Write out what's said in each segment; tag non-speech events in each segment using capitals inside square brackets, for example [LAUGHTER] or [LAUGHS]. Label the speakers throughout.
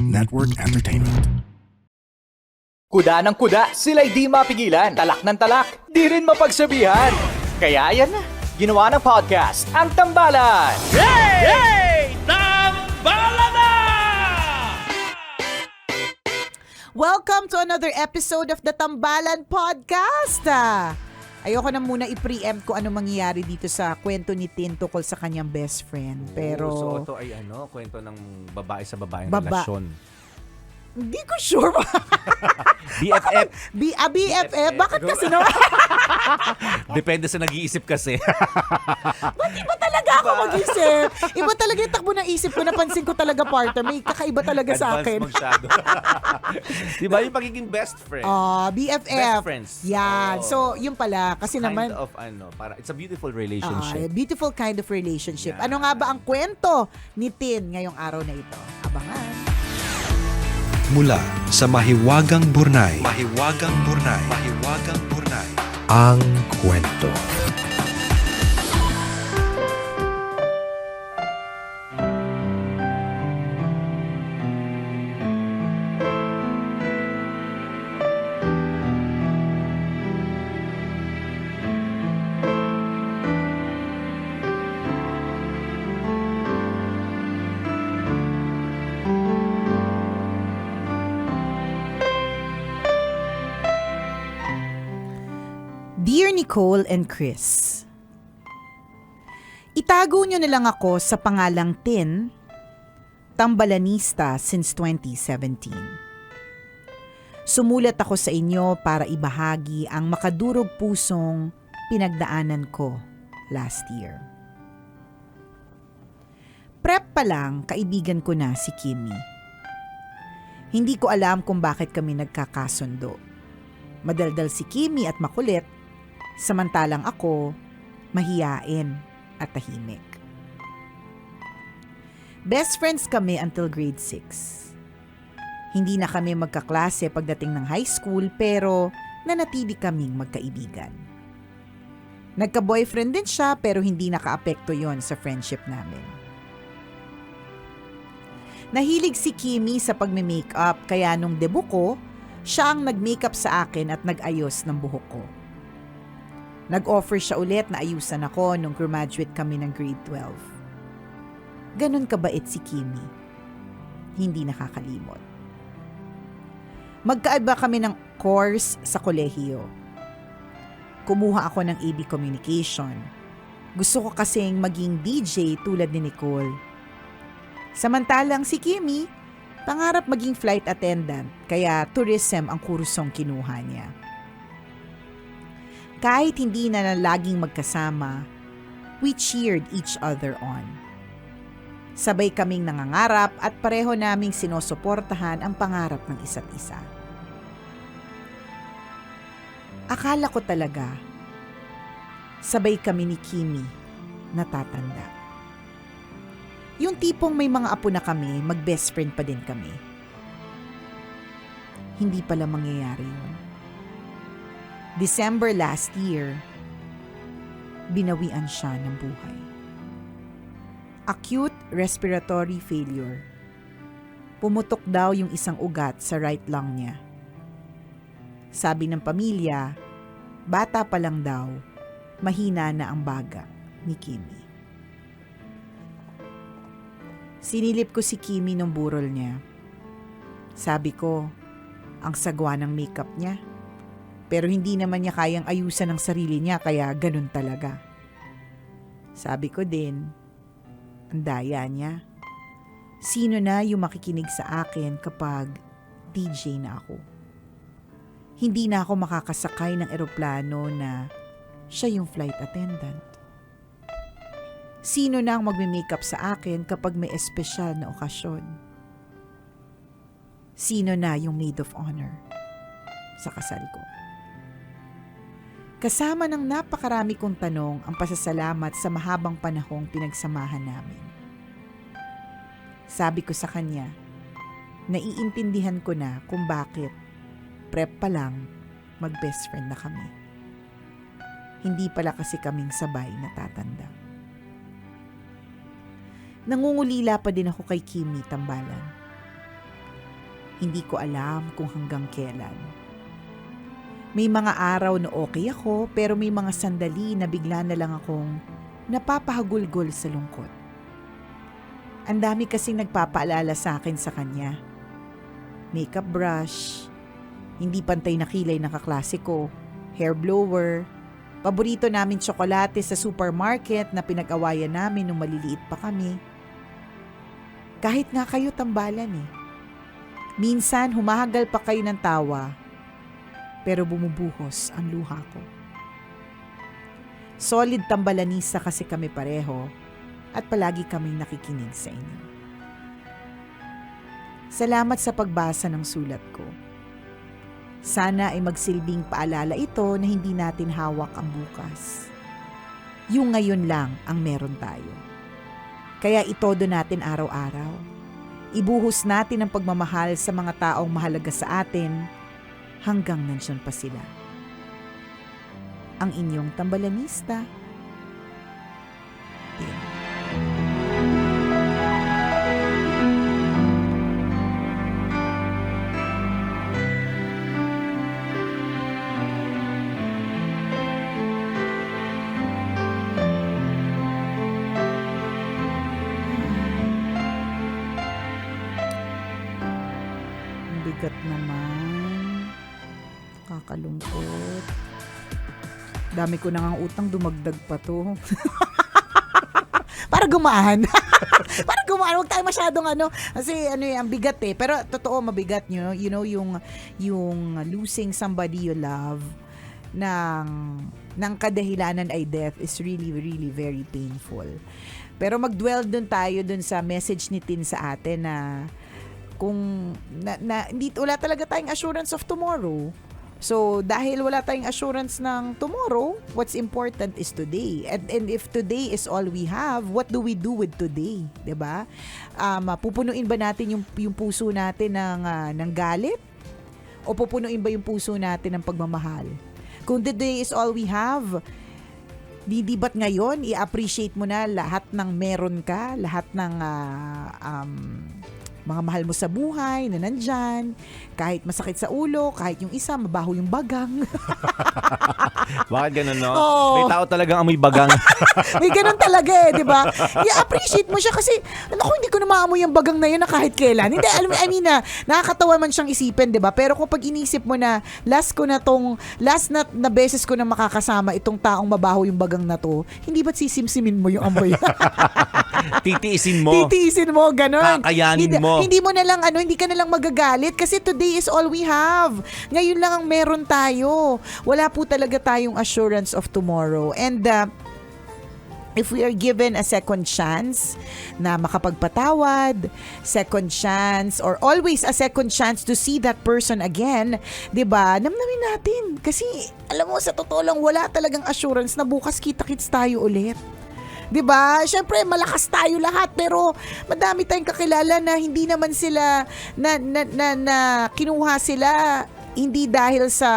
Speaker 1: Network Entertainment.
Speaker 2: Kuda ng kuda, sila'y di mapigilan. Talak ng talak, di rin mapagsabihan. Kaya yan na, ginawa ng podcast, ang Tambalan.
Speaker 3: Hey! Hey! Tambala na!
Speaker 4: Welcome to another episode of the Tambalan Podcast. Ayoko na muna i-preempt kung ano mangyayari dito sa kwento ni Tin tungkol sa kanyang best friend. Pero
Speaker 5: so ito ay ano, kwento ng babae sa babaeng
Speaker 4: Baba-
Speaker 5: relasyon.
Speaker 4: Hindi ko sure. [LAUGHS]
Speaker 5: BFF.
Speaker 4: B ah, BFF, bakit kasi naman? [LAUGHS]
Speaker 5: Depende sa nag-iisip kasi. [LAUGHS]
Speaker 4: Ba't iba talaga ako mag-isip? Iba talaga yung takbo ng isip ko. Napansin ko talaga, partner. May kakaiba talaga sa
Speaker 5: Advance
Speaker 4: akin.
Speaker 5: masyado. Di ba yung pagiging best friend?
Speaker 4: Ah, BFF.
Speaker 5: Best friends.
Speaker 4: Yan.
Speaker 5: Oo.
Speaker 4: So, yun pala. Kasi
Speaker 5: kind
Speaker 4: naman,
Speaker 5: of ano, para it's a beautiful
Speaker 4: Ah,
Speaker 5: relationship.
Speaker 4: beautiful kind of relationship. Ano nga ba ang kwento ni Tin ngayong araw na ito? Abangan.
Speaker 1: Mula sa Mahiwagang Burnay. Mahiwagang Burnay. Mahiwagang Burnay. Ang kwento.
Speaker 4: Nicole and Chris, Itago nyo na lang ako sa pangalang Tin, tambalanista since 2017. Sumulat ako sa inyo para ibahagi ang makadurog pusong pinagdaanan ko last year. Prep pa lang, kaibigan ko na si Kimi. Hindi ko alam kung bakit kami nagkakasundo. Madaldal si Kimi at makulit, samantalang ako, mahiyain at tahimik. Best friends kami until grade 6. Hindi na kami magkaklase pagdating ng high school pero nanatili kaming magkaibigan. Nagka-boyfriend din siya pero hindi nakaapekto yon sa friendship namin. Nahilig si Kimi sa pagme-makeup kaya nung debut ko, siya ang nag-makeup sa akin at nag-ayos ng buhok ko. Nag-offer siya ulit na ayusan ako nung graduate kami ng grade 12. Ganon kabait si Kimi. Hindi nakakalimot. Magkaiba kami ng course sa kolehiyo. Kumuha ako ng AB Communication. Gusto ko kasing maging DJ tulad ni Nicole. Samantalang si Kimi, pangarap maging flight attendant kaya tourism ang kursong kinuha niya. Kahit hindi na na laging magkasama, we cheered each other on. Sabay kaming nangangarap at pareho naming sinusuportahan ang pangarap ng isa't isa. Akala ko talaga, sabay kami ni Kimi natatanda. Yung tipong may mga apo na kami, mag-best friend pa din kami. Hindi pala mangyayari yun. December last year, binawian siya ng buhay. Acute respiratory failure. Pumutok daw yung isang ugat sa right lung niya. Sabi ng pamilya, bata pa lang daw, mahina na ang baga ni Kimi. Sinilip ko si Kimi nung burol niya. Sabi ko, ang sagwa ng makeup niya. Pero hindi naman niya kayang ayusan ng sarili niya kaya ganun talaga. Sabi ko din, ang daya niya. Sino na yung makikinig sa akin kapag DJ na ako? Hindi na ako makakasakay ng eroplano na siya yung flight attendant. Sino na ang magme-makeup sa akin kapag may espesyal na okasyon? Sino na yung maid of honor sa kasal ko? Kasama ng napakarami kong tanong ang pasasalamat sa mahabang panahong pinagsamahan namin. Sabi ko sa kanya, naiintindihan ko na kung bakit prep pa lang mag-best friend na kami. Hindi pala kasi kaming sabay natatanda. Nangungulila pa din ako kay Kimi Tambalan. Hindi ko alam kung hanggang kailan. May mga araw na okay ako pero may mga sandali na bigla na lang akong napapahagulgol sa lungkot. Ang dami kasing nagpapaalala sa akin sa kanya. Makeup brush, hindi pantay na kilay ng kaklase hair blower, paborito namin tsokolate sa supermarket na pinag-awayan namin nung maliliit pa kami. Kahit nga kayo tambalan eh. Minsan humahagal pa kayo ng tawa, pero bumubuhos ang luha ko. Solid tambalanisa kasi kami pareho at palagi kaming nakikinig sa inyo. Salamat sa pagbasa ng sulat ko. Sana ay magsilbing paalala ito na hindi natin hawak ang bukas. Yung ngayon lang ang meron tayo. Kaya itodo natin araw-araw. Ibuhos natin ang pagmamahal sa mga taong mahalaga sa atin hanggang nansyon pa sila. Ang inyong tambalanista. Ang bigat naman. Kakalungkot. Dami ko na ngang utang, dumagdag pa to. [LAUGHS] Para gumaan. [LAUGHS] Para gumaan. Huwag tayo masyadong ano. Kasi ano eh, ang bigat eh. Pero totoo, mabigat nyo. You know, yung, yung losing somebody you love ng, ng kadahilanan ay death is really, really very painful. Pero mag-dwell dun tayo dun sa message ni Tin sa atin na kung na, na hindi wala talaga tayong assurance of tomorrow. So, dahil wala tayong assurance ng tomorrow, what's important is today. And, and if today is all we have, what do we do with today? ba? Um, ah, pupunuin ba natin yung, yung puso natin ng, ah, ng galit? O pupunuin ba yung puso natin ng pagmamahal? Kung today is all we have, di, di ba't ngayon, i-appreciate mo na lahat ng meron ka, lahat ng ah, um, mga mahal mo sa buhay na nandyan, kahit masakit sa ulo, kahit yung isa, mabaho yung bagang. [LAUGHS]
Speaker 5: Bakit ganun, no?
Speaker 4: Oo.
Speaker 5: May tao talagang amoy bagang. [LAUGHS]
Speaker 4: May ganun talaga eh, di ba? I-appreciate mo siya kasi, naku, hindi ko na maamoy yung bagang na yun na kahit kailan. Hindi, alam mo, I mean na, nakakatawa man siyang isipin, di ba? Pero kung pag inisip mo na, last ko na tong, last na, na beses ko na makakasama itong taong mabaho yung bagang na to, hindi ba't sisimsimin mo yung amoy? [LAUGHS]
Speaker 5: Titiisin mo.
Speaker 4: Titiisin mo, ganun.
Speaker 5: Kakayanin
Speaker 4: hindi,
Speaker 5: mo.
Speaker 4: Hindi mo na lang, ano, hindi ka na lang magagalit kasi today is all we have. Ngayon lang ang meron tayo. Wala po talaga tayong assurance of tomorrow. And, uh, If we are given a second chance na makapagpatawad, second chance, or always a second chance to see that person again, 'di ba? Namnamin natin. Kasi, alam mo, sa totoo lang, wala talagang assurance na bukas kita-kits tayo ulit. 'Di ba? Syempre malakas tayo lahat pero madami tayong kakilala na hindi naman sila na na na, na kinuha sila hindi dahil sa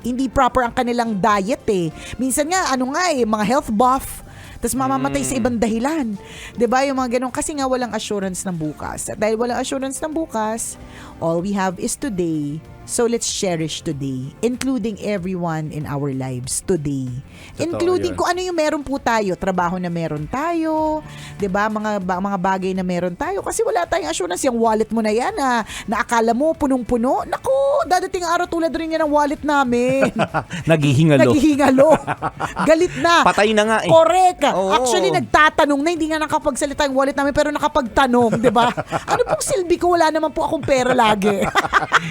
Speaker 4: hindi proper ang kanilang diet eh. Minsan nga ano nga eh mga health buff tapos mamamatay sa ibang dahilan. 'Di ba Yung mga ganun. Kasi nga walang assurance ng bukas. At dahil walang assurance ng bukas, all we have is today. So let's cherish today, including everyone in our lives today. including
Speaker 5: yun.
Speaker 4: kung ano yung meron po tayo, trabaho na meron tayo, 'di ba? Mga ba- mga bagay na meron tayo kasi wala tayong assurance yung wallet mo na yan na naakala mo punong-puno. Naku, dadating araw tulad rin yan ng wallet namin. [LAUGHS]
Speaker 5: Naghihingalo.
Speaker 4: Naghihingalo. [LAUGHS] Galit na.
Speaker 5: Patay na nga eh.
Speaker 4: Correct.
Speaker 5: Oo.
Speaker 4: Actually, nagtatanong na, hindi nga nakapagsalita yung wallet namin, pero nakapagtanong, di ba? [LAUGHS] ano pong silbi ko? Wala naman po akong pera lagi.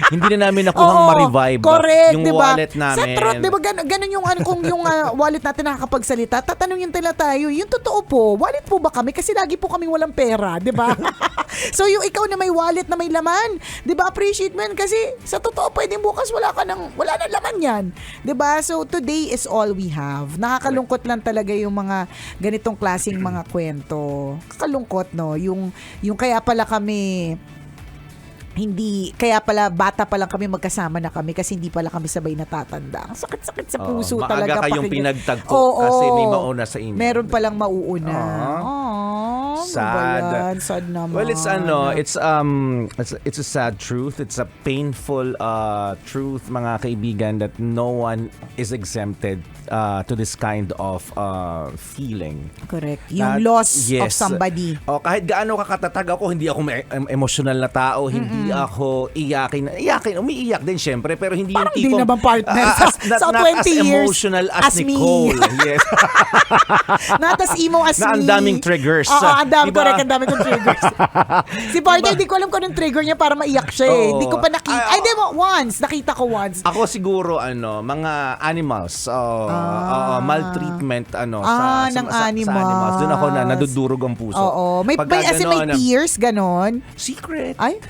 Speaker 5: Hindi na namin nakuhang
Speaker 4: Oo,
Speaker 5: ma-revive
Speaker 4: correct,
Speaker 5: yung
Speaker 4: di ba?
Speaker 5: wallet namin.
Speaker 4: Sa trot, di ba, ganun, ganun yung, ano, kung yung ah, wallet natin nakakapagsalita, tatanungin tila tayo, yung totoo po, wallet po ba kami? Kasi lagi po kami walang pera, di ba? [LAUGHS] so, yung ikaw na may wallet na may laman, di ba, appreciate mo yan kasi sa totoo, pwedeng bukas wala ka ng, wala na laman yan. Di ba? So, today is all we have. Nakakalungkot lang talaga yung mga ganitong klaseng mga kwento. Kakalungkot, no? Yung, yung kaya pala kami hindi, kaya pala bata pa lang kami magkasama na kami kasi hindi pala kami sabay natatanda. Ang sakit-sakit sa
Speaker 5: Oo,
Speaker 4: puso
Speaker 5: maaga
Speaker 4: talaga.
Speaker 5: kayong
Speaker 4: pakinggan.
Speaker 5: pinagtagpo
Speaker 4: Oo,
Speaker 5: kasi may mauna sa inyo.
Speaker 4: Meron palang mauuna.
Speaker 5: Ah.
Speaker 4: Ano ba
Speaker 5: Sad.
Speaker 4: yan? Sad naman.
Speaker 5: Well, it's ano, it's um it's, it's a sad truth. It's a painful uh truth mga kaibigan that no one is exempted uh to this kind of uh feeling.
Speaker 4: Correct. Yung
Speaker 5: That-
Speaker 4: loss of
Speaker 5: yes.
Speaker 4: somebody.
Speaker 5: O kahit gaano kakatatag ako, hindi ako may, em- emotional na tao, hindi ako iyakin. Iyakin, umiiyak din syempre, pero hindi
Speaker 4: Parang
Speaker 5: yung
Speaker 4: di
Speaker 5: tipong
Speaker 4: naman partner
Speaker 5: Ah, [LAUGHS]
Speaker 4: sa-
Speaker 5: as- not,
Speaker 4: sa
Speaker 5: not
Speaker 4: 20
Speaker 5: as
Speaker 4: years
Speaker 5: emotional as,
Speaker 4: as me.
Speaker 5: Nicole. yes. [LAUGHS]
Speaker 4: Not as emo as
Speaker 5: Na ang
Speaker 4: me.
Speaker 5: daming triggers.
Speaker 4: Oo, ang dami,
Speaker 5: Diba?
Speaker 4: correct, ang dami kong triggers. [LAUGHS] si partner, di ko alam kung anong trigger niya para maiyak siya eh. Hindi ko pa nakita.
Speaker 5: Ay,
Speaker 4: di mo, once. Nakita ko once.
Speaker 5: Ako siguro ano, mga animals, oh, oo, maltreatment ano
Speaker 4: Ah,
Speaker 5: sa,
Speaker 4: ng
Speaker 5: sa,
Speaker 4: animals.
Speaker 5: sa animals. Doon ako na nadudurog ang puso.
Speaker 4: Oo. May,
Speaker 5: Pagka
Speaker 4: may, as in may
Speaker 5: ganon,
Speaker 4: tears, ganon.
Speaker 5: Secret.
Speaker 4: Ay?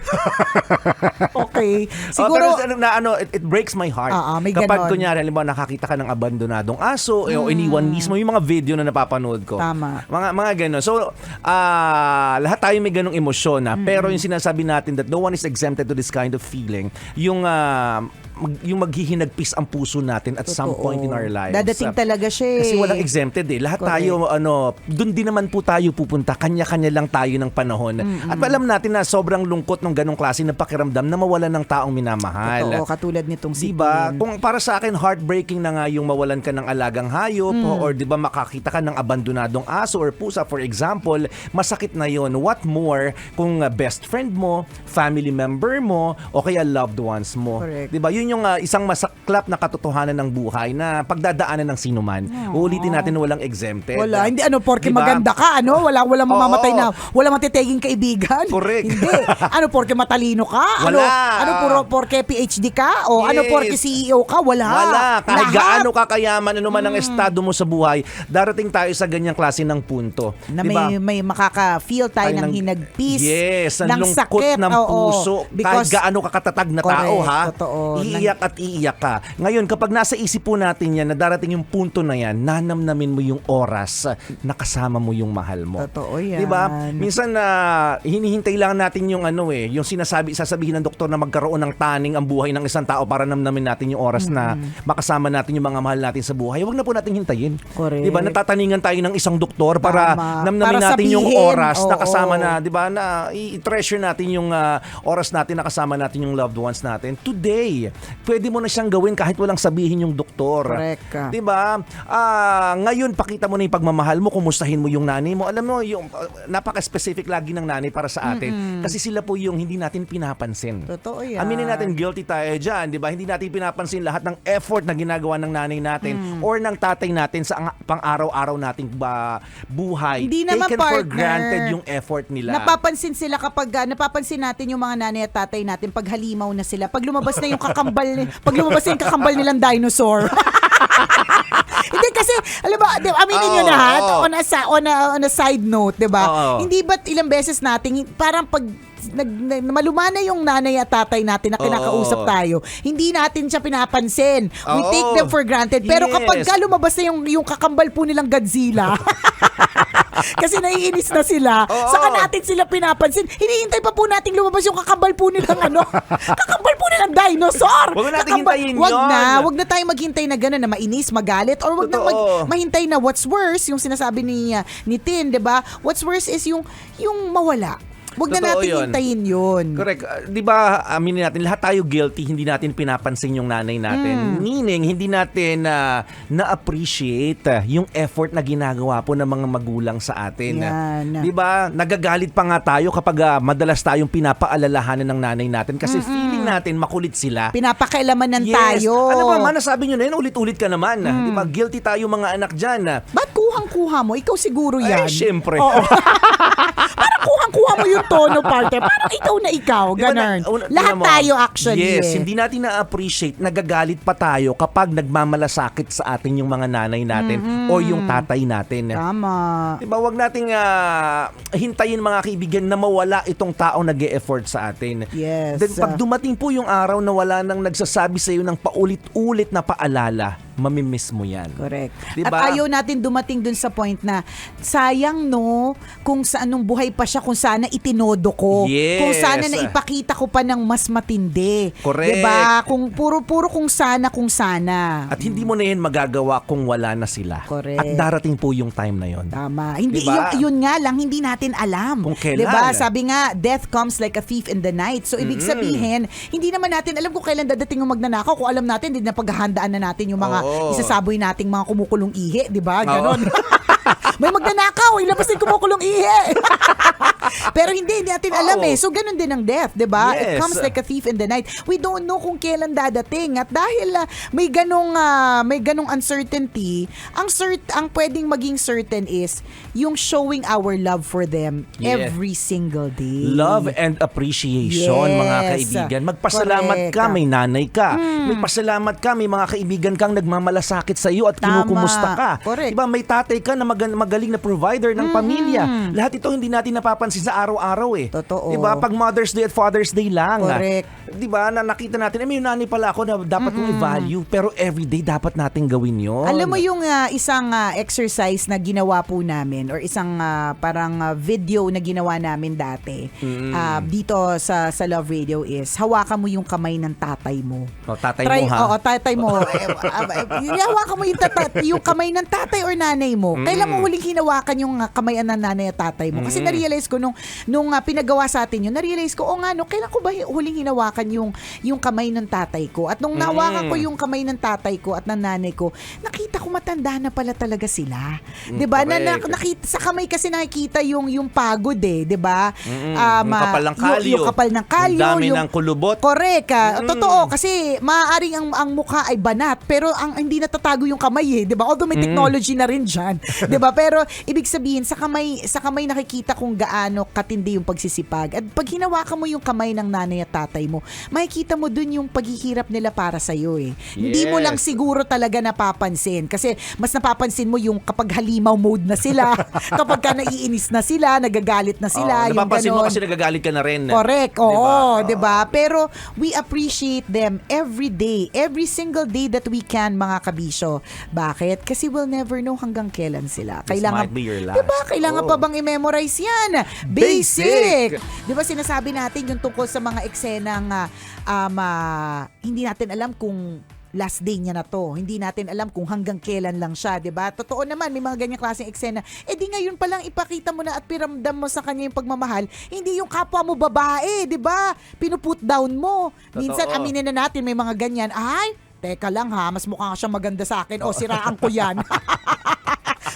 Speaker 4: [LAUGHS] okay.
Speaker 5: Oh,
Speaker 4: Siguro,
Speaker 5: pero ano, na, ano, it, it breaks my heart.
Speaker 4: Ah, ah, may
Speaker 5: Kapag
Speaker 4: ganon.
Speaker 5: kunyari, halimbawa nakakita ka ng abandonadong aso, eh, o iniwan mismo, yung mga video na napapanood ko.
Speaker 4: Tama.
Speaker 5: Mga, mga ganon. So, ah, lahat tayo may ganong emosyon. Ha? Pero yung sinasabi natin that no one is exempted to this kind of feeling, yung, ah, mag, yung maghihinagpis ang puso natin at some
Speaker 4: Totoo.
Speaker 5: point in our lives.
Speaker 4: Dadating talaga siya eh.
Speaker 5: Kasi walang exempted eh. Lahat
Speaker 4: Correct.
Speaker 5: tayo, ano, doon din naman po tayo pupunta. Kanya-kanya lang tayo ng panahon. At alam natin na sobrang lungkot ng ganong klase ng pakiramdam na mawalan ng taong minamahal.
Speaker 4: Totoo, katulad nitong si
Speaker 5: Diba? Kung para sa akin, heartbreaking na nga yung mawalan ka ng alagang hayop or di ba makakita ka ng abandonadong aso or pusa, for example, masakit na yon What more kung uh, best friend mo, family member mo, o kaya loved ones mo.
Speaker 4: Correct.
Speaker 5: Di ba? Yun yung uh, isang masaklap na katotohanan ng buhay na pagdadaanan ng sinuman. Uulitin natin na walang exempted.
Speaker 4: Wala, hindi ano, porke
Speaker 5: Diba?
Speaker 4: maganda ka, ano? Wala, wala mamamatay
Speaker 5: Oo.
Speaker 4: na, wala matiteging kaibigan.
Speaker 5: Correct.
Speaker 4: Hindi. [LAUGHS] Ano, porke matalino ka? Ano,
Speaker 5: Wala.
Speaker 4: ano, puro, porke PhD ka? O ano,
Speaker 5: Yes.
Speaker 4: porke CEO ka? Wala.
Speaker 5: Wala. Kahit
Speaker 4: Lahat.
Speaker 5: gaano ka kayaman, ano man ang estado mo sa buhay, darating tayo sa ganyang klase ng punto.
Speaker 4: na
Speaker 5: Diba?
Speaker 4: may, may makaka-feel tayo
Speaker 5: Tayo
Speaker 4: ng
Speaker 5: ng-
Speaker 4: hinagpis,
Speaker 5: Yes,
Speaker 4: ng
Speaker 5: lungkot
Speaker 4: sakit.
Speaker 5: ng puso.
Speaker 4: Because,
Speaker 5: kahit gaano ka katatag na tao,
Speaker 4: Correct,
Speaker 5: ha?
Speaker 4: totoo.
Speaker 5: Iiyak at iiyak ka. Ngayon, kapag nasa isip po natin yan, na darating yung punto na yan, nanamnamin mo yung oras na kasama mo yung mahal mo.
Speaker 4: Totoo yan.
Speaker 5: Di ba? Minsan na hinihintay lang natin yung ano eh, yung sinasabi, sasabihin ng doktor na magkaroon ng taning ang buhay ng isang tao para namnamin natin yung oras na makasama natin yung mga mahal natin sa buhay. Huwag na po natin hintayin.
Speaker 4: Correct.
Speaker 5: Di ba? Natataningan tayo ng isang doktor para
Speaker 4: Tama.
Speaker 5: namnamin
Speaker 4: Para
Speaker 5: natin yung oras na
Speaker 4: oo.
Speaker 5: kasama na, di ba? Na i-treasure natin yung ah, oras natin na kasama natin yung loved ones natin. Today, pwede mo na siyang gawin kahit walang sabihin yung doktor.
Speaker 4: Correct.
Speaker 5: Di ba? Ah, ngayon pakita mo na yung pagmamahal mo, kumustahin mo yung nanay mo. Alam mo, yung napaka-specific lagi ng nanay para sa atin kasi sila po yung hindi natin pinapansin.
Speaker 4: Totoo yan.
Speaker 5: Aminin natin guilty tayo diyan, 'di ba? Hindi natin pinapansin lahat ng effort na ginagawa ng nanay natin
Speaker 4: Hmm.
Speaker 5: or ng tatay natin sa ang- pang-araw-araw nating ba, buhay.
Speaker 4: Hindi naman,
Speaker 5: Taken for
Speaker 4: partner.
Speaker 5: granted yung effort nila.
Speaker 4: Napapansin sila kapag ah, napapansin natin yung mga nanay at tatay natin pag halimaw na sila. Pag lumabas na yung [LAUGHS] kakambal ni, pag lumabas yung kakambal nilang dinosaur. [LAUGHS] Hindi kasi, alam ba, di, aminin nyo
Speaker 5: Oo,
Speaker 4: na ha,
Speaker 5: oo.
Speaker 4: on, a, on, a, on a side note, di ba?
Speaker 5: Oo.
Speaker 4: Hindi ba't ilang beses natin, parang pag nag, nag, malumana yung nanay at tatay natin na kinakausap
Speaker 5: Oo.
Speaker 4: tayo, hindi natin siya pinapansin. We
Speaker 5: Oo.
Speaker 4: take them for granted. Pero
Speaker 5: Yes.
Speaker 4: kapag ka lumabas na yung, yung kakambal po nilang Godzilla, [LAUGHS] [LAUGHS] kasi naiinis na sila.
Speaker 5: Oo.
Speaker 4: Saka natin sila pinapansin. Hinihintay pa po nating lumabas yung kakambal po nilang ano. [LAUGHS] kakambal po nilang dinosaur.
Speaker 5: Huwag na natin
Speaker 4: Kakambal-
Speaker 5: hintayin
Speaker 4: Wag
Speaker 5: yun.
Speaker 4: na. Wag na tayong maghintay na gano'n na mainis, magalit. Or wag na mag,
Speaker 5: Totoo.
Speaker 4: mahintay na what's worse, yung sinasabi ni, uh, ni Tin, di ba? What's worse is yung, yung mawala. Wag na natin
Speaker 5: yun.
Speaker 4: hintayin yun.
Speaker 5: Correct. Uh, 'Di ba? Aminin natin lahat tayo guilty, hindi natin pinapansin yung nanay natin.
Speaker 4: Hmm.
Speaker 5: Meaning hindi natin uh, na-appreciate uh, yung effort na ginagawa po ng mga magulang sa atin.
Speaker 4: Yan.
Speaker 5: 'Di ba? Nagagalit pa nga tayo kapag uh, madalas tayong pinapaalalahanan ng nanay natin kasi feeling natin makulit sila.
Speaker 4: Pinapakailaman ng
Speaker 5: Yes.
Speaker 4: tayo.
Speaker 5: Ano ba, man, nasabi nyo na yun, ulit-ulit ka naman. Di ba? Guilty tayo mga anak dyan.
Speaker 4: Ba't kuhang-kuha mo? Ikaw siguro yan.
Speaker 5: Eh, syempre.
Speaker 4: Oo. [LAUGHS] Parang kuhang-kuha mo yung tono, partner. Parang ikaw na ikaw. Ganun.
Speaker 5: na- una-
Speaker 4: Lahat
Speaker 5: mo,
Speaker 4: tayo actually.
Speaker 5: Yes,
Speaker 4: eh.
Speaker 5: hindi natin na-appreciate, nagagalit pa tayo kapag nagmamalasakit sa atin yung mga nanay natin o yung tatay natin.
Speaker 4: Tama.
Speaker 5: Di ba, wag nating ah, hintayin mga kaibigan na mawala itong tao nag effort sa atin.
Speaker 4: Yes.
Speaker 5: Then pag dumating po yung araw na wala nang nagsasabi sa iyo ng paulit-ulit na paalala, mamimiss mo yan.
Speaker 4: Correct.
Speaker 5: Diba?
Speaker 4: At ayaw natin dumating dun sa point na sayang no, kung sa anong buhay pa siya, kung sana itinodo ko.
Speaker 5: Yes.
Speaker 4: Kung sana naipakita ko pa ng mas matindi.
Speaker 5: Correct.
Speaker 4: Diba? Kung puro-puro kung sana, kung sana.
Speaker 5: At hindi mo na yan magagawa kung wala na sila.
Speaker 4: Correct.
Speaker 5: At darating po yung time na yon.
Speaker 4: Tama. Hindi
Speaker 5: Diba?
Speaker 4: yung, yun nga lang hindi natin alam.
Speaker 5: Kung kailan.
Speaker 4: 'Di ba? Sabi nga death comes like a thief in the night. So ibig sabihin, hindi naman natin alam kung kailan dadating yung magnanakaw. Kung alam natin, hindi na paghahandaan na natin yung mga
Speaker 5: Oo.
Speaker 4: Isasaboy nating mga kumukulong ihi, 'di ba? Ganon. [LAUGHS] May magnanakaw, ilabas din kumukulong ihi. [LAUGHS] Pero hindi, hindi natin alam
Speaker 5: Oo.
Speaker 4: eh. So ganun din ang death, 'di ba? It
Speaker 5: Yes.
Speaker 4: comes like a thief in the night. We don't know kung kailan dadating at dahil ah, may ganong ah, may ganong uncertainty, ang cert ang pwedeng maging certain is yung showing our love for them
Speaker 5: Yeah.
Speaker 4: every single day.
Speaker 5: Love and appreciation,
Speaker 4: Yes.
Speaker 5: mga kaibigan. Magpasalamat
Speaker 4: Correct.
Speaker 5: ka, may nanay ka. May pasalamat ka, may mga kaibigan kang nagmamalasakit sa iyo at
Speaker 4: Tama.
Speaker 5: kinukumusta ka.
Speaker 4: Correct.
Speaker 5: Diba, may tatay ka na mag- magaling na provider ng pamilya. Lahat ito hindi natin napapansin sa araw-araw eh.
Speaker 4: Totoo.
Speaker 5: Diba, pag Mother's Day at Father's Day lang.
Speaker 4: Correct.
Speaker 5: Diba, na nakita natin, eh, may nanay pala ako na dapat kong i-value. Pero everyday dapat natin gawin yon.
Speaker 4: Alam mo yung ah, isang ah, exercise na ginawa po namin or isang ah, parang ah, video na ginawa namin dati ah, dito sa sa Love Radio is hawakan mo yung kamay ng tatay mo.
Speaker 5: Oh, tatay
Speaker 4: Try,
Speaker 5: mo ha?
Speaker 4: Oo, tatay mo. [LAUGHS] eh, ah, eh, hawakan mo yung, tata- yung kamay ng tatay or nanay mo. Kailan mo huling hinawakan yung ah, kamay ng nanay at tatay mo? Kasi na-realize ko nung, nung ah, pinagawa sa atin yun, na-realize ko, o nga no, kailan ko ba huling hinawakan yung, yung kamay ng tatay ko? At nung nahawakan ko yung kamay ng tatay ko at ng nanay ko, nakita ko matanda na pala talaga sila. 'Di ba? Na, na-
Speaker 5: correct.
Speaker 4: nakita sa kamay kasi nakikita yung yung pagod eh, 'di ba? Um,
Speaker 5: Yung kapal ng
Speaker 4: yung-
Speaker 5: kalyo.
Speaker 4: Yung, kapal ng kalyo,
Speaker 5: Yung dami ng kulubot.
Speaker 4: Correct. ah. Totoo kasi maaaring ang ang mukha ay banat pero ang hindi natatago yung kamay eh, 'di ba? Although may technology na rin diyan, [LAUGHS] 'di ba? Pero ibig sabihin sa kamay sa kamay nakikita kung gaano katindi yung pagsisipag. At pag hinawakan mo yung kamay ng nanay at tatay mo, makikita mo dun yung paghihirap nila para sa iyo eh. Hindi mo
Speaker 5: Yes.
Speaker 4: lang siguro talaga napapansin kasi mas napapansin mo yung kapag halimaw mode na sila, [LAUGHS] kapag ka naiinis na sila, nagagalit na sila,
Speaker 5: Oo,
Speaker 4: yung
Speaker 5: napapansin mo
Speaker 4: ganon.
Speaker 5: kasi nagagalit ka na rin.
Speaker 4: Correct.
Speaker 5: Diba?
Speaker 4: Oo, 'di ba? Pero we appreciate them every day, every single day that we can, mga kabisyo. Bakit? Kasi we'll never know hanggang kailan sila.
Speaker 5: This
Speaker 4: Kailangan
Speaker 5: might be your last.
Speaker 4: 'Di ba? Kailangan
Speaker 5: Oo.
Speaker 4: pa bang i-memorize 'yan?
Speaker 5: Basic.
Speaker 4: Basic. 'Di ba sinasabi natin yung tungkol sa mga eksenang ah, um, ah, hindi natin alam kung last day niya na to. Hindi natin alam kung hanggang kailan lang siya, 'di ba? Totoo naman, may mga ganyang klaseng eksena. Eh di ngayon pa lang ipakita mo na at piramdam mo sa kanya yung pagmamahal, hindi yung kapwa mo babae, 'di ba? Pinuput down mo. Minsan
Speaker 5: Totoo.
Speaker 4: aminin na natin may mga ganyan. Ay, teka lang ha, mas mukha siya maganda sa akin o siraan ko 'yan. [LAUGHS]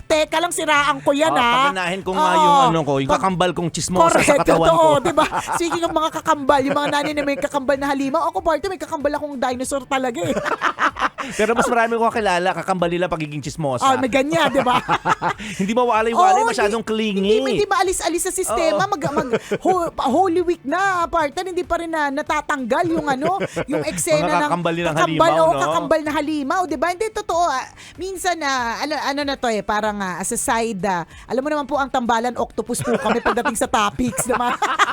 Speaker 4: teka lang siraan ko 'yan
Speaker 5: Oh,
Speaker 4: ha.
Speaker 5: paganahin ko nga
Speaker 4: Oo.
Speaker 5: yung ano ko, yung
Speaker 4: Pag-
Speaker 5: kakambal kong chismosa
Speaker 4: Correct,
Speaker 5: sa katawan
Speaker 4: totoo,
Speaker 5: ko.
Speaker 4: di ba? Speaking of mga kakambal, yung mga nanay na may kakambal na halimaw, ako parte may kakambal akong dinosaur talaga eh. [LAUGHS]
Speaker 5: Pero mas marami ko kilala, kakambal nila pagiging chismosa.
Speaker 4: oh, may ganyan, di ba? [LAUGHS]
Speaker 5: hindi mawalay-walay,
Speaker 4: Oo,
Speaker 5: masyadong clingy.
Speaker 4: Hindi, hindi maalis-alis sa sistema. Mag, mag, ho- Holy Week na, partner, hindi pa rin na natatanggal yung ano, yung eksena
Speaker 5: Mga
Speaker 4: ng
Speaker 5: kakambal nilang
Speaker 4: kakambal,
Speaker 5: halimaw,
Speaker 4: oo,
Speaker 5: no?
Speaker 4: kakambal na halimaw, di ba? Hindi, totoo. ah, minsan na, ano, ano na to eh, parang ah, as a side, ah, alam mo naman po, ang tambalan, octopus po kami pagdating sa topics, di ba? [LAUGHS]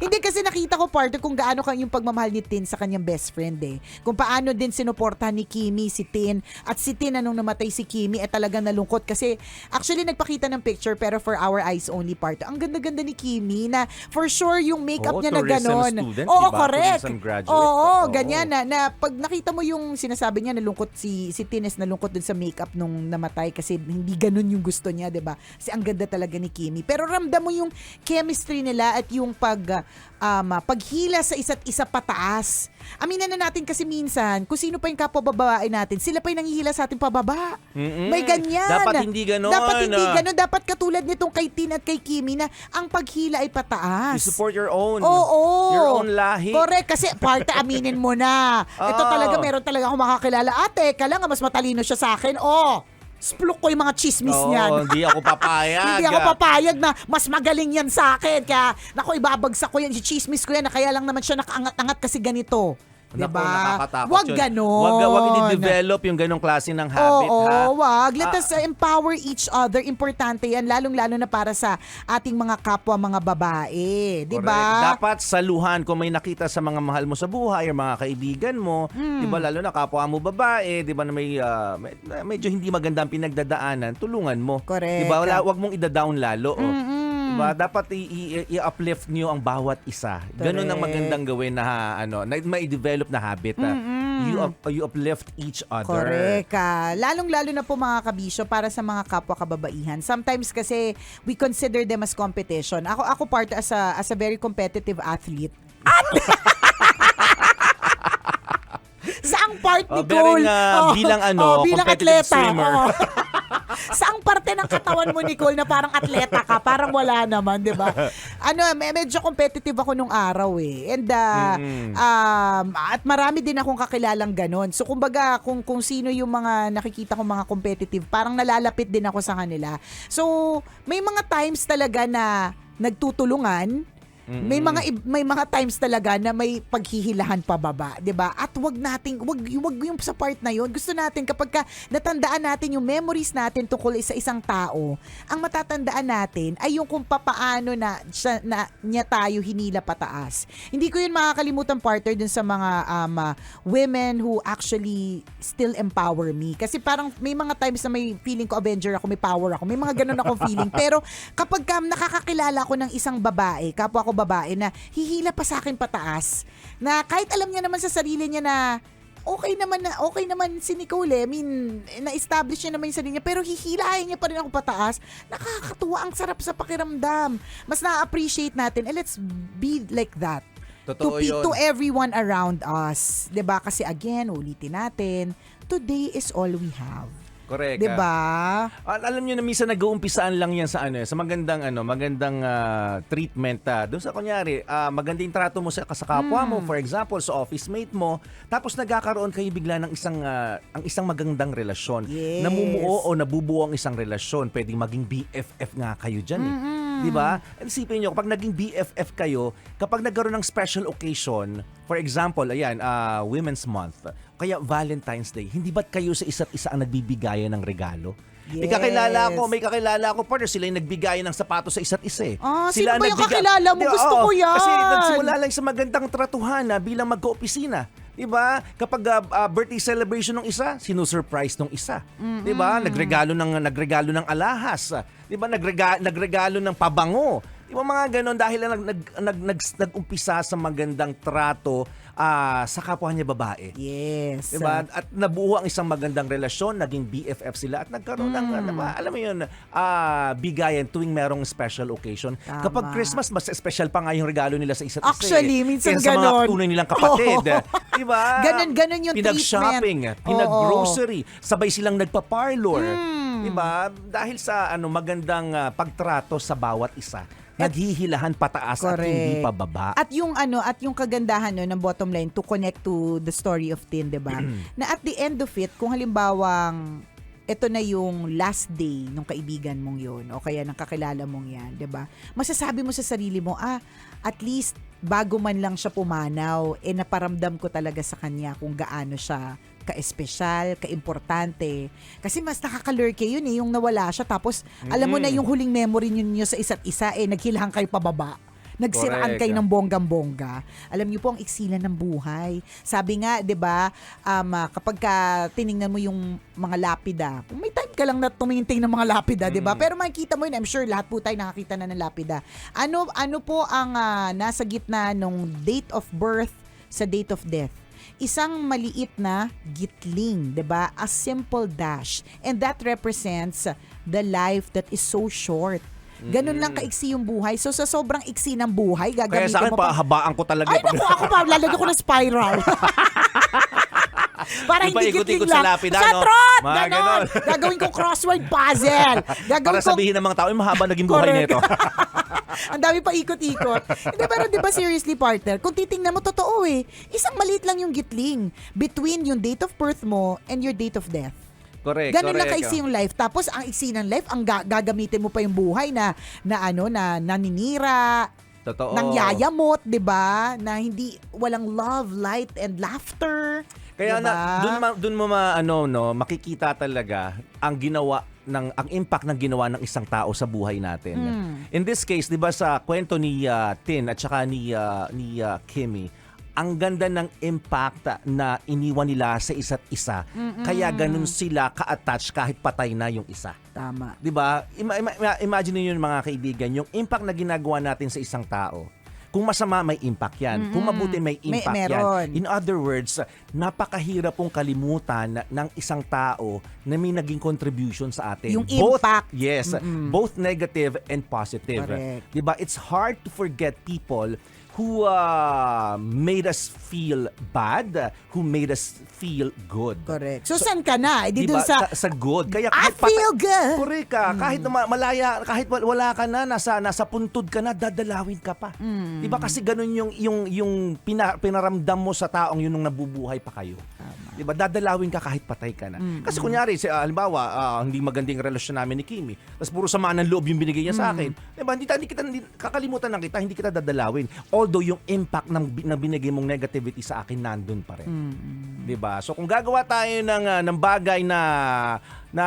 Speaker 4: Hindi kasi nakita ko partner kung gaano kang yung pagmamahal ni Tin sa kanyang best friend eh. Kung paano din sinuportahan ni Kimi si Tin at si Tin anong namatay si Kimi eh talagang nalungkot kasi actually nagpakita ng picture pero for our eyes only part. Ang ganda-ganda ni Kimi na for sure yung makeup
Speaker 5: Oo,
Speaker 4: niya na
Speaker 5: tourism
Speaker 4: ganon.
Speaker 5: student,
Speaker 4: Oo,
Speaker 5: diba?
Speaker 4: correct.
Speaker 5: Tourism graduate.
Speaker 4: Oo,
Speaker 5: Oo.
Speaker 4: ganyan na, na pag nakita mo yung sinasabi niya nalungkot si si Tines nalungkot dun sa makeup nung namatay kasi hindi ganun yung gusto niya, 'di ba? Kasi ang ganda talaga ni Kimi. Pero ramdam mo yung chemistry nila at yung pag um, paghila sa isa't isa pataas. Aminin na natin kasi minsan, kung sino pa yung kapwa babae natin, sila pa yung nangihila sa ating pababa.
Speaker 5: Mm-mm.
Speaker 4: May ganyan.
Speaker 5: Dapat hindi ganon.
Speaker 4: Dapat hindi
Speaker 5: ah.
Speaker 4: ganon. Dapat katulad nitong kay Tin at kay Kimi na ang paghila ay pataas.
Speaker 5: You support your own.
Speaker 4: Oo.
Speaker 5: Your own lahi.
Speaker 4: Correct. Kasi parte aminin mo na. [LAUGHS] Ito
Speaker 5: Oo.
Speaker 4: talaga, meron talaga akong makakilala. Ate, kala nga mas matalino siya sa akin. Oh, spluk ko yung mga chismis
Speaker 5: Oo,
Speaker 4: niyan.
Speaker 5: hindi ako [LAUGHS] papayag.
Speaker 4: Hindi ako papayag na mas magaling yan sa akin. Kaya, naku, ibabagsak ko yan. Chismis ko yan na kaya lang naman siya nakaangat-angat kasi ganito. 'Di
Speaker 5: Naku,
Speaker 4: ba?
Speaker 5: nakakatakot
Speaker 4: Wag
Speaker 5: yun.
Speaker 4: ganon.
Speaker 5: Wag, wag i-develop yung ganong klase ng habit,
Speaker 4: Oo,
Speaker 5: ha?
Speaker 4: wag. Let
Speaker 5: Ah.
Speaker 4: us uh, empower each other. Importante yan, lalong-lalo na para sa ating mga kapwa mga babae. Di ba?
Speaker 5: Dapat saluhan kung may nakita sa mga mahal mo sa buhay or mga kaibigan mo,
Speaker 4: Hmm.
Speaker 5: 'di ba lalo na kapwa mo babae, 'di ba na may med- medyo hindi magandang pinagdadaanan, tulungan mo.
Speaker 4: Correct.
Speaker 5: 'Di ba? Wala wag mong ida-down lalo. Oh. 'Di ba? Dapat i- i- i-uplift niyo ang bawat isa. Ganun ang magandang gawin na ano, na mai-develop na habit. ah. You up- you uplift each other.
Speaker 4: Correct. ah. Lalong-lalo na po mga kabisyo para sa mga kapwa kababaihan. Sometimes kasi we consider them as competition. Ako ako part as a as a very competitive athlete. [LAUGHS] Saang part ni
Speaker 5: Oh, very
Speaker 4: Cole?
Speaker 5: nga, bilang ano,
Speaker 4: oh, bilang
Speaker 5: competitive
Speaker 4: atleta.
Speaker 5: swimmer. [LAUGHS]
Speaker 4: Saang parte ng katawan mo, Nicole, na parang atleta ka? Parang wala naman, di ba? Ano, me- medyo competitive ako nung araw eh. And, uh, um, at marami din akong kakilalang ganon. So, kumbaga, kung, kung sino yung mga nakikita kong mga competitive, parang nalalapit din ako sa kanila. So, may mga times talaga na nagtutulungan, may mga may mga times talaga na may paghihilahan pababa, 'di ba? At wag nating wag wag yung sa part na 'yon. Gusto natin kapag ka natandaan natin yung memories natin tungkol sa isang tao, ang matatandaan natin ay yung kung papaano na, siya, na niya tayo hinila pataas. Hindi ko yun makakalimutan partner dun sa mga um, uh, women who actually still empower me. Kasi parang may mga times na may feeling ko Avenger ako, may power ako, may mga ganun akong feeling. [LAUGHS] Pero kapag ka nakakakilala ko ng isang babae, kapwa ko babae na hihila pa sa akin pataas, na kahit alam niya naman sa sarili niya na okay naman na okay naman si Nicole. eh. I mean, na-establish niya naman yung sarili niya pero hihilahin niya pa rin ako pataas. Nakakatuwa ang sarap sa pakiramdam. Mas na-appreciate natin. And let's be like that.
Speaker 5: Totoo
Speaker 4: to,
Speaker 5: yun.
Speaker 4: to everyone around us. 'Di ba Kasi again, ulitin natin, today is all we have.
Speaker 5: Correct.
Speaker 4: 'Di
Speaker 5: ah.
Speaker 4: ba?
Speaker 5: Al- alam niyo na minsan nag-uumpisaan lang yan sa ano eh, sa magandang ano, magandang ah, treatment ah. Doon sa kunyari, ah, magandang trato mo sa, sa kapwa mo,
Speaker 4: Hmm.
Speaker 5: for example, sa office mate mo, tapos nagkakaroon kayo bigla ng isang ah, ang isang magandang relasyon.
Speaker 4: Yes.
Speaker 5: Namumuo o nabubuo ang isang relasyon, pwedeng maging BFF nga kayo diyan eh. 'Di ba? Isipin niyo kapag naging BFF kayo, kapag nagkaroon ng special occasion, for example, ayan, ah, Women's Month, kaya Valentine's Day, hindi ba't kayo sa isa't isa ang nagbibigayan ng regalo? May
Speaker 4: Yes.
Speaker 5: kakilala ako, may kakilala ako, partner, sila yung nagbigayan ng sapatos sa isa't isa eh.
Speaker 4: Ah,
Speaker 5: sila
Speaker 4: sino ba yung
Speaker 5: nagbiga-
Speaker 4: kakilala mo?
Speaker 5: Di,
Speaker 4: Gusto
Speaker 5: oo,
Speaker 4: ko yan.
Speaker 5: Kasi nagsimula lang sa magandang tratuhan na bilang magka-opisina. 'Di ba? Kapag ah, ah, birthday celebration ng isa, sinusurprise ng isa. 'Di ba? Nagregalo ng nagregalo ng alahas. 'Di ba? Nagrega, nagregalo ng pabango. 'Di ba mga ganon dahil lang nag, nag, nag, nag, nag-umpisa sa magandang trato ah, sa kapwa niya babae.
Speaker 4: Yes.
Speaker 5: Diba? At nabuo ang isang magandang relasyon, naging BFF sila at nagkaroon ng,
Speaker 4: Hmm.
Speaker 5: ano ba, alam mo yun, ah, bigayan tuwing merong special occasion.
Speaker 4: Tama.
Speaker 5: Kapag Christmas, mas special pa nga yung regalo nila sa isa't isa.
Speaker 4: Actually,
Speaker 5: eh.
Speaker 4: minsan
Speaker 5: Kaysa sa mga
Speaker 4: ganon.
Speaker 5: tunay nilang kapatid. [LAUGHS]
Speaker 4: Oo.
Speaker 5: Diba?
Speaker 4: Ganon, ganon yung
Speaker 5: Pinag-shopping,
Speaker 4: treatment.
Speaker 5: pinag-grocery, sabay silang nagpa-parlor.
Speaker 4: Hmm.
Speaker 5: Diba? Dahil sa ano magandang ah, pagtrato sa bawat isa. Naghihilahan pataas at hindi
Speaker 4: Correct.
Speaker 5: pababa.
Speaker 4: At yung ano, at yung kagandahan no, ng bottom line to connect to the story of Tin, 'di ba? [CLEARS THROAT] na at the end of it, kung halimbawang ito na yung last day ng kaibigan mong yun o kaya ng kakilala mong yan, 'di ba? Masasabi mo sa sarili mo, ah, at least bago man lang siya pumanaw, eh naparamdam ko talaga sa kanya kung gaano siya ka-espesyal, ka-importante. Kasi mas nakakalurke yun eh, yung nawala siya. Tapos, alam mo na yung huling memory niyo sa isa't isa, eh, naghilahan kayo pababa. Nagsiraan
Speaker 5: Correct.
Speaker 4: kayo ng bonggang-bongga. Alam niyo po ang iksilan ng buhay. Sabi nga, 'di ba, um, ah, kapag ka tiningnan mo yung mga lapida, kung may time ka lang na tumingin ng mga lapida, 'di ba? Pero makikita mo yun, I'm sure lahat po tayo nakakita na ng lapida. Ano ano po ang ah, nasa gitna nung date of birth sa date of death? Isang maliit na gitling, 'di ba? A simple dash. And that represents the life that is so short. Ganun lang kaiksi yung buhay. So sa sobrang iksi ng buhay,
Speaker 5: Kaya
Speaker 4: gagamitin
Speaker 5: sa akin,
Speaker 4: mo pa
Speaker 5: pahabaan ko talaga.
Speaker 4: ay, naku, ako pa, lalagyan ko ng spiral. [LAUGHS] Para
Speaker 5: Di ba,
Speaker 4: hindi
Speaker 5: ikot-ikot
Speaker 4: gitling
Speaker 5: sa
Speaker 4: lang.
Speaker 5: lapida,
Speaker 4: Sa
Speaker 5: no?
Speaker 4: trot!
Speaker 5: Mga
Speaker 4: Ganon.
Speaker 5: ganon.
Speaker 4: Gagawin ko crossword puzzle. [LAUGHS] Gagawin
Speaker 5: Para
Speaker 4: ko...
Speaker 5: sabihin ng mga tao, "Ay, mahaba naging buhay
Speaker 4: Correct.
Speaker 5: nito. [LAUGHS]
Speaker 4: Ang dami pa ikot-ikot. Hindi, pero di ba seriously, partner, kung titingnan mo, totoo eh. Isang maliit lang yung gitling between yung date of birth mo and your date of death.
Speaker 5: Correct,
Speaker 4: Ganun lang
Speaker 5: correct.
Speaker 4: kaiksi yung life. Tapos ang iksi ng life, ang ga- gagamitin mo pa yung buhay na na ano na naninira,
Speaker 5: Totoo.
Speaker 4: Nang yayamot, 'di ba? Na hindi walang love, light and laughter.
Speaker 5: Kaya
Speaker 4: Diba?
Speaker 5: na doon ma, doon mo ma, ano no, makikita talaga ang ginawa ng ang impact ng ginawa ng isang tao sa buhay natin.
Speaker 4: Hmm.
Speaker 5: In this case, 'di ba sa kwento ni ah, Tin at saka ni ah, ni ah, Kimmy, ang ganda ng impact na iniwan nila sa isa't isa. Kaya ganun sila ka-attach kahit patay na yung isa.
Speaker 4: Tama.
Speaker 5: 'Di ba? Ima- ima- imagine niyo mga kaibigan, yung impact na ginagawa natin sa isang tao. Kung masama may impact 'yan. Kung mabuti may
Speaker 4: May-
Speaker 5: impact
Speaker 4: meron.
Speaker 5: 'yan. In other words, napakahirap pong kalimutan ng isang tao na may naging contribution sa atin.
Speaker 4: Yung
Speaker 5: both,
Speaker 4: impact.
Speaker 5: Yes, both negative and positive.
Speaker 4: Correct.
Speaker 5: 'Di ba? It's hard to forget people who uh, made us feel bad, who made us feel good.
Speaker 4: Correct. So, saan ka na? Eh, di
Speaker 5: Diba?
Speaker 4: dun sa,
Speaker 5: sa, good. Kaya
Speaker 4: I feel good.
Speaker 5: Correct ka. Kahit na ma- malaya, kahit wal- wala ka na, nasa, nasa puntod ka na, dadalawin ka pa.
Speaker 4: Hmm.
Speaker 5: Diba kasi ganun yung, yung, yung pina, pinaramdam mo sa taong yun nung nabubuhay pa kayo. Diba? Dadalawin ka kahit patay ka na.
Speaker 4: Hmm.
Speaker 5: Kasi kunyari, si, ah, halimbawa, ah, hindi magandang relasyon namin ni Kimi. Tapos puro sama ng loob yung binigay niya sa
Speaker 4: Hmm.
Speaker 5: akin. Diba? Hindi, ta- hindi kita, hindi, kakalimutan lang kita, hindi kita dadalawin. Although yung impact ng, ng binigay mong negativity sa akin, nandun pa rin.
Speaker 4: Hmm.
Speaker 5: 'di ba? So kung gagawa tayo ng ah, ng bagay na na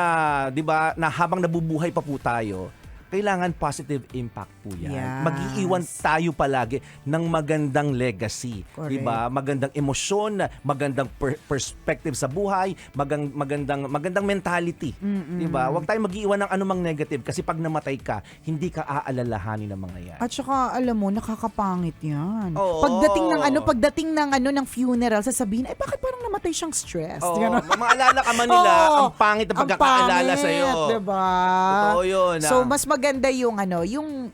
Speaker 5: 'di ba, na habang nabubuhay pa po tayo, kailangan positive impact po 'yan.
Speaker 4: Yes.
Speaker 5: Mag-iiwan tayo palagi ng magandang legacy,
Speaker 4: Correct.
Speaker 5: 'di ba? Magandang emosyon, magandang per- perspective sa buhay, magang, magandang magandang mentality, 'di ba? Huwag tayong mag-iiwan ng anumang negative kasi pag namatay ka, hindi ka aalalahanin ng mga 'yan.
Speaker 4: At saka, alam mo, nakakapangit yan.
Speaker 5: Oo.
Speaker 4: Pagdating ng ano, pagdating ng ano ng funeral, sasabihin, ay bakit parang namatay siyang stress?
Speaker 5: Oo,
Speaker 4: Ganon.
Speaker 5: maalala ka man nila, [LAUGHS]
Speaker 4: Oo.
Speaker 5: ang pangit na
Speaker 4: Ang
Speaker 5: pagkakaalala
Speaker 4: pangit. Diba?
Speaker 5: Totoo 'yun.
Speaker 4: So,
Speaker 5: ah.
Speaker 4: mas maganda yung ano, yung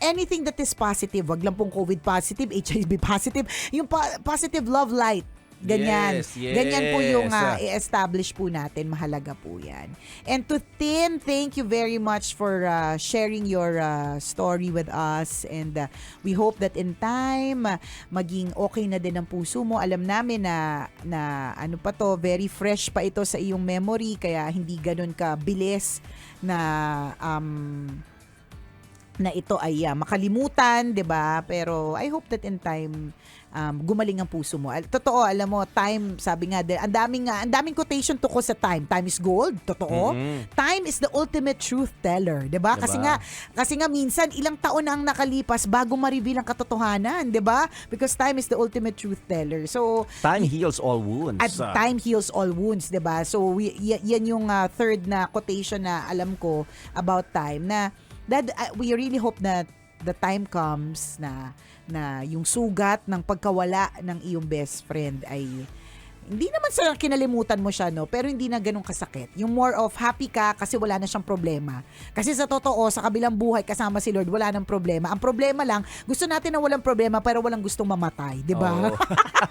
Speaker 4: anything that is positive, wag lang pong COVID positive, HIV positive, yung pa- positive love light. Ganyan.
Speaker 5: Yes, yes.
Speaker 4: Ganyan po yung ah, i-establish po natin. Mahalaga po yan. And to Tin, thank you very much for ah, sharing your ah, story with us. And ah, we hope that in time, ah, maging okay na din ang puso mo. Alam namin na, na ano pa to, very fresh pa ito sa iyong memory. Kaya hindi ganun ka bilis na um, na ito ay ah, makalimutan, 'di ba? Pero I hope that in time um, gumaling ang puso mo. Totoo, alam mo, time, sabi nga, ang daming nga, ang daming quotation to ko sa time. Time is gold, totoo.
Speaker 5: Mhm.
Speaker 4: Time is the ultimate truth teller, 'di ba? Kasi
Speaker 5: Diba?
Speaker 4: nga kasi nga minsan ilang taon na ang nakalipas bago ma-reveal ang katotohanan, 'di ba? Because time is the ultimate truth teller. So,
Speaker 5: Time heals all wounds.
Speaker 4: at
Speaker 5: Ah.
Speaker 4: time heals all wounds, 'di ba? So we, yan yung ah, third na quotation na alam ko about time na that ah, we really hope that the time comes na na yung sugat ng pagkawala ng iyong best friend ay hindi naman sa kinalimutan mo siya, no? Pero hindi na ganun kasakit. Yung more of happy ka kasi wala na siyang problema. Kasi sa totoo, sa kabilang buhay kasama si Lord, wala nang problema. Ang problema lang, gusto natin na walang problema pero walang gustong mamatay, di ba?
Speaker 5: Oo.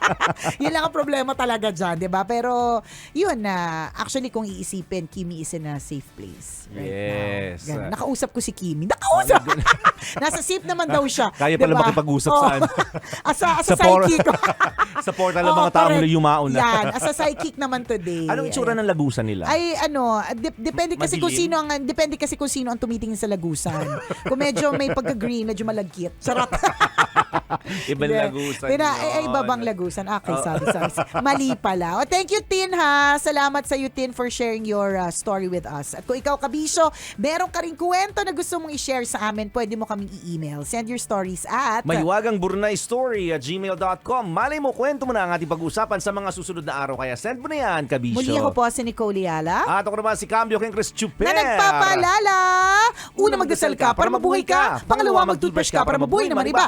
Speaker 5: [LAUGHS]
Speaker 4: yun lang ang problema talaga dyan, di ba? Pero, yun na, actually kung iisipin, Kimi is in a safe place right
Speaker 5: Yes.
Speaker 4: now. Ganun. Nakausap ko si Kimi. Nakausap! [LAUGHS] Nasa safe naman daw siya.
Speaker 5: Kaya pala
Speaker 4: diba?
Speaker 5: makipag-usap
Speaker 4: Oo.
Speaker 5: saan?
Speaker 4: asa, asa
Speaker 5: Sa por-
Speaker 4: psychic.
Speaker 5: sa portal ng mga tao na yumaon na.
Speaker 4: Yan, asa psychic naman today.
Speaker 5: Anong itsura ng lagusan nila?
Speaker 4: Ay ano, dep- depende kasi kung
Speaker 5: Madilim?
Speaker 4: sino ang depende kasi kung sino ang tumitingin sa lagusan. kung medyo may pagka-green, medyo malagkit. Charot. [LAUGHS] [LAUGHS]
Speaker 5: Ibang
Speaker 4: Hindi.
Speaker 5: lagusan yun.
Speaker 4: ay, ay, babang lagusan. Okay,
Speaker 5: Oo.
Speaker 4: sorry, sorry. [LAUGHS] Mali pala. Oh, thank you, Tin, ha. Salamat sa iyo, Tin, for sharing your uh, story with us. At kung ikaw, Kabisyo, meron ka rin kwento na gusto mong i-share sa amin, pwede mo kaming i-email. Send your stories at...
Speaker 5: Mahiwagang Burnay Story at gmail.com. Malay mo, kwento mo na ang ating pag-usapan sa mga susunod na araw. Kaya send mo na yan, kabisyo.
Speaker 4: Muli ako po si Nicole Yala.
Speaker 5: At ako naman si Cambio King Chris Chuper.
Speaker 4: na nagpapaalala. Una, magdasal ka para mabuhay ka. Pangalawa, mag-toothbrush ka para mabuhay naman iba.